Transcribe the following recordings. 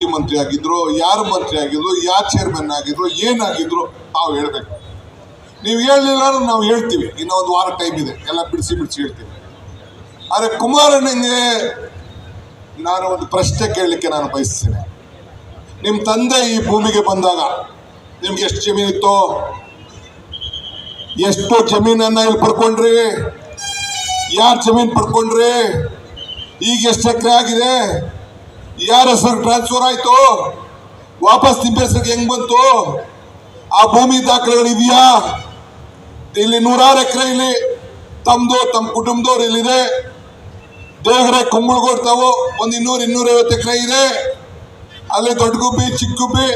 ಮಂತ್ರಿ ಆಗಿದ್ರು ಯಾರು ಮಂತ್ರಿ ಆಗಿದ್ರು ಯಾರು ಚೇರ್ಮನ್ ಆಗಿದ್ರು, ಏನಾಗಿದ್ರು ತಾವು ಹೇಳ್ಬೇಕು. ನೀವು ಹೇಳಲಿಲ್ಲ ಅಂದ್ರೆ ನಾವು ಹೇಳ್ತೀವಿ. ಇನ್ನೊಂದು ವಾರ ಟೈಮ್ ಇದೆ. ಎಲ್ಲ ಬಿಡಿಸಿ ಬಿಡಿಸಿ ಹೇಳ್ತೀವಿ. ಆದರೆ ನಿಮಗೆ ನಾನು ಒಂದು ಪ್ರಶ್ನೆ ಕೇಳಲಿಕ್ಕೆ ನಾನು ಬಯಸ್ತೇನೆ. ನಿಮ್ಮ ತಂದೆ ಈ ಭೂಮಿಗೆ ಬಂದಾಗ ನಿಮ್ಗೆ ಎಷ್ಟು ಜಮೀನಿತ್ತು ಎಷ್ಟು ಜಮೀನನ್ನ ಇಲ್ಲಿ ಪಡ್ಕೊಂಡ್ರಿ? ಯಾರು ಜಮೀನು ಪಡ್ಕೊಂಡ್ರಿ? ಈಗ ಎಷ್ಟು ಎಕರೆ ಆಗಿದೆ? ಯಾರ ಹೆಸರು ಟ್ರಾನ್ಸ್ಫರ್ ಆಯ್ತು? ವಾಪಸ್ ನಿಮ್ಮ ಹೆಸರಿಗೆ ಹೆಂಗ್ ಬಂತು? ಆ ಭೂಮಿ ದಾಖಲೆಗಳು ಇದೆಯಾ? ಇಲ್ಲಿ ನೂರಾರು ಎಕರೆ ಇಲ್ಲಿ ತಮ್ದು ತಮ್ಮ ಕುಟುಂಬದವ್ರು ಇಲ್ಲಿದೆ. ದೇವರೆ ತಾವು ಒಂದು ಇನ್ನೂರು ಇನ್ನೂರೈವತ್ತು ಎಕರೆ ಇದೆ. ಅಲ್ಲಿ ಚಿಕ್ಕ ಗುಬ್ಬಿ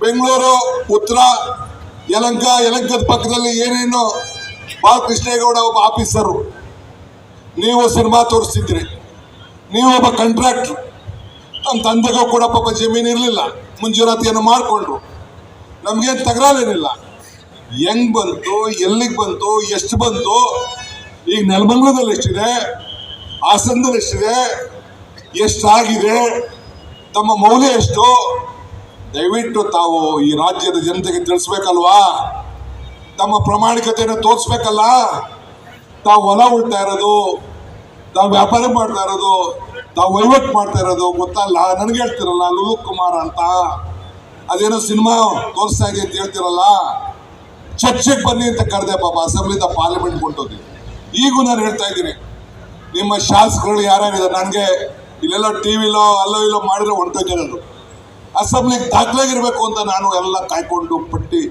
ಬೆಂಗಳೂರು, ಉತ್ತರ, ಯಲಂಕ, ಯಲಂಕದ ಪಕ್ಕದಲ್ಲಿ ಏನೇನು ಬಾಲಕೃಷ್ಣೇಗೌಡ ಒಬ್ಬ ಆಫೀಸರು. ನೀವು ಸಿನಿಮಾ ತೋರಿಸ್ತಿದ್ರಿ ನೀವು ಒಬ್ಬ ಕಾಂಟ್ರಾಕ್ಟ್ರು ನಮ್ಮ ತಂದೆಗೂ ಕೂಡ ಪಾಪ ಜಮೀನು ಇರಲಿಲ್ಲ. ಮುಂಜೂರಾತಿಯನ್ನು ಮಾಡಿಕೊಂಡ್ರು. ನಮಗೇನು ತಗರಾಲೇನಿಲ್ಲ. ಹೆಂಗ್ ಬಂತು, ಎಲ್ಲಿಗೆ ಬಂತು, ಎಷ್ಟು ಬಂತು, ಈಗ ನೆಲಮಂಗ್ಲದಲ್ಲಿ ಎಷ್ಟಿದೆ, ಹಾಸನದಲ್ಲಿ ಎಷ್ಟಿದೆ, ಎಷ್ಟಾಗಿದೆ, ತಮ್ಮ ಮೌಲ್ಯ ಎಷ್ಟು? ದಯವಿಟ್ಟು ತಾವು ಈ ರಾಜ್ಯದ ಜನತೆಗೆ ತಿಳಿಸ್ಬೇಕಲ್ವಾ? ತಮ್ಮ ಪ್ರಾಮಾಣಿಕತೆಯನ್ನು ತೋರಿಸ್ಬೇಕಲ್ಲ? ತಾವು ಹೊಲ ಉಳ್ತಾ ಇರೋದು, ತಾವು ವ್ಯಾಪಾರ ಮಾಡ್ತಾ ಇರೋದು ತಾವು ವಹಿವಾಟು ಮಾಡ್ತಾ ಇರೋದು ಗೊತ್ತಲ್ಲ? ನನಗೆ ಹೇಳ್ತಿರಲ್ಲ ಲುಲು ಕುಮಾರ್ ಅಂತ. ಅದೇನೋ ಸಿನಿಮಾ ತೋರಿಸ್ತಾ ಇದೆ ಅಂತ ಹೇಳ್ತಿರಲ್ಲ? ಚರ್ಚೆಗೆ ಬನ್ನಿ ಅಂತ ಕರೆದೆ ಪಾಪ, ಅಸೆಂಬ್ಲಿಂದ ಪಾರ್ಲಿಮೆಂಟ್ ಕೊಟ್ಟದ್ದು ಈಗೂ ನಾನು ಹೇಳ್ತಾ ಇದ್ದೀನಿ, ನಿಮ್ಮ ಶಾಸಕರು ಯಾರ್ಯಾರಿದ್ದಾರೆ ನನಗೆ ಇಲ್ಲೆಲ್ಲ ಟಿ ವಿಲೋ, ಅಲ್ಲೋ ಇಲ್ಲೋ ಮಾಡಿದ್ರೆ ಜನರು. ಅಸೆಂಬ್ಲಿಗೆ ದಾಖಲಾಗಿರ್ಬೇಕು ಅಂತ ನಾನು ಎಲ್ಲ ಕಾಯ್ಕೊಂಡು ಪಟ್ಟಿ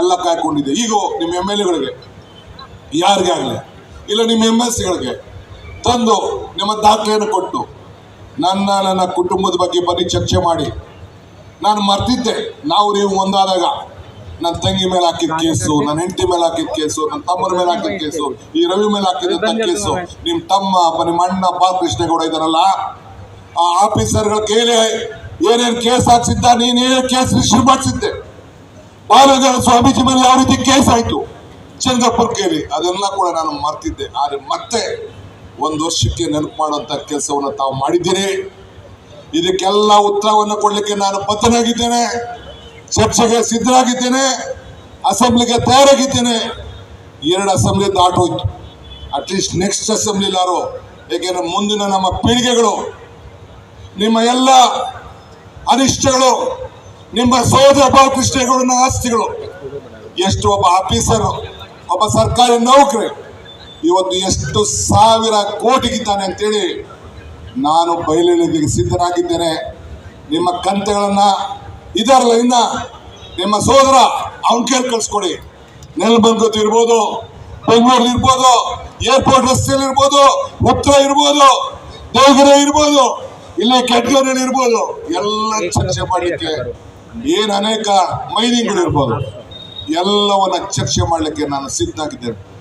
ಎಲ್ಲ ಕಾಯ್ಕೊಂಡಿದ್ದೆ. ಈಗ ನಿಮ್ಮ ಎಂ ಎಲ್ ಎಗಳಿಗೆ. ಯಾರಿಗೆ ಆಗಲಿ ಇಲ್ಲ, ನಿಮ್ಮ ಎಂ ಎಲ್ ಸಿಗಳಿಗೆ. ತಂದು ನಿಮ್ಮ ದಾಖಲೆಯನ್ನು ಕೊಟ್ಟು ನನ್ನ ನನ್ನ ಕುಟುಂಬದ ಬಗ್ಗೆ ಬರೀ ಚರ್ಚೆ ಮಾಡಿ. ನಾನು ಮರ್ತಿದ್ದೆ. ನಾವು ನೀವು ಒಂದಾದಾಗ. ನನ್ನ ತಂಗಿ ಮೇಲೆ ಹಾಕಿದ ಕೇಸು ನನ್ನ ಹೆಂಡತಿ ಮೇಲೆ ಹಾಕಿದ ಕೇಸು ನನ್ನ ತಮ್ಮನ ಮೇಲೆ ಹಾಕಿದ ಕೇಸು ಈ ರವಿ ಮೇಲೆ ಹಾಕಿದಂತ ಕೇಸು ನಿಮ್ಮ ತಮ್ಮ ಬ- ನಿಮ್ಮ ಅಣ್ಣ ಬಾಲಕೃಷ್ಣೇಗೌಡ ಇದಾರಲ್ಲ ಆ ಆಫೀಸರ್ಗಳ ಕೇಳಿ ಏನೇನು ಕೇಸ್ ಹಾಕ್ಸಿದ್ದ ನೀನೇನು ಕೇಸ್ ರಿಜಿಸ್ಟರ್ ಮಾಡಿಸಿದ್ದೆ? ಬಾಲಗಂಗ ಸ್ವಾಮೀಜಿ ಮೇಲೆ ಯಾವ ರೀತಿ ಕೇಸ್ ಆಯ್ತು? ಚಂದ್ರಪುರ್ ಕೇಳಿ. ಅದೆಲ್ಲ ಕೂಡ ನಾನು ಮರ್ತಿದ್ದೆ. ಆದರೆ ಮತ್ತೆ ಒಂದು ವರ್ಷಕ್ಕೆ ನೆನಪು ಮಾಡುವಂತ ಕೆಲಸವನ್ನು ತಾವು ಮಾಡಿದ್ದೀರಿ. ಇದಕ್ಕೆಲ್ಲ ಉತ್ತರವನ್ನು ಕೊಡಲಿಕ್ಕೆ ನಾನು ಬದ್ಧನಾಗಿದ್ದೇನೆ. ಚರ್ಚೆಗೆ ಸಿದ್ಧರಾಗಿದ್ದೇನೆ. ಅಸೆಂಬ್ಲಿಗೆ ತಯಾರಾಗಿದ್ದೇನೆ. ಎರಡು ಅಸೆಂಬ್ಲಿ ದಾಟೋಯ್ತು ಅಟ್ಲೀಸ್ಟ್ ನೆಕ್ಸ್ಟ್ ಅಸೆಂಬ್ಲಿಲಾರು ಏಕೆಂದ್ರೆ ಮುಂದಿನ ನಮ್ಮ ಪೀಳಿಗೆಗಳು, ನಿಮ್ಮ ಎಲ್ಲ ಅನಿಷ್ಟಗಳು ನಿಮ್ಮ ಸೋದರ ಬಾಲಕೃಷ್ಣೇಗೌಡನ ಆಸ್ತಿಗಳು. ಎಷ್ಟು ಒಬ್ಬ ಆಫೀಸರ್ ಒಬ್ಬ ಸರ್ಕಾರಿ ನೌಕರಿ ಇವತ್ತು ಎಷ್ಟು ಸಾವಿರ ಕೋಟಿಗಿದ್ದಾನೆ ಅಂತೇಳಿ ನಾನು ಬಯಲಿಗೆ ಸಿದ್ಧನಾಗಿದ್ದೇನೆ. ನಿಮ್ಮ ಕಂತೆಗಳನ್ನು ಇದರಲ್ಲಿಂದ ನಿಮ್ಮ ಸೋದರ ಅವನ ಕೇಳಿ ಕಳಿಸ್ಕೊಡಿ ನೆಲಬಂಗತ್ ಇರ್ಬೋದು ಬೆಂಗಳೂರು ಇರ್ಬೋದು, ಏರ್ಪೋರ್ಟ್ ರಸ್ತೆಯಲ್ಲಿ ಇರ್ಬೋದು, ಉತ್ತರ ಇರ್ಬೋದು, ದೇವಗಿರಿ ಇರ್ಬೋದು, ಇಲ್ಲಿ ಕೆಟ್ಟಗರಲ್ಲಿ ಇರ್ಬೋದು, ಎಲ್ಲ ಚರ್ಚೆ ಮಾಡಲಿಕ್ಕೆ ಏನ್ ಅನೇಕ ಮೈನಿಂಗ್ಗಳು ಇರ್ಬೋದು ಎಲ್ಲವನ್ನ ಚರ್ಚೆ ಮಾಡಲಿಕ್ಕೆ ನಾನು ಸಿದ್ಧನಾಗಿದ್ದೇನೆ.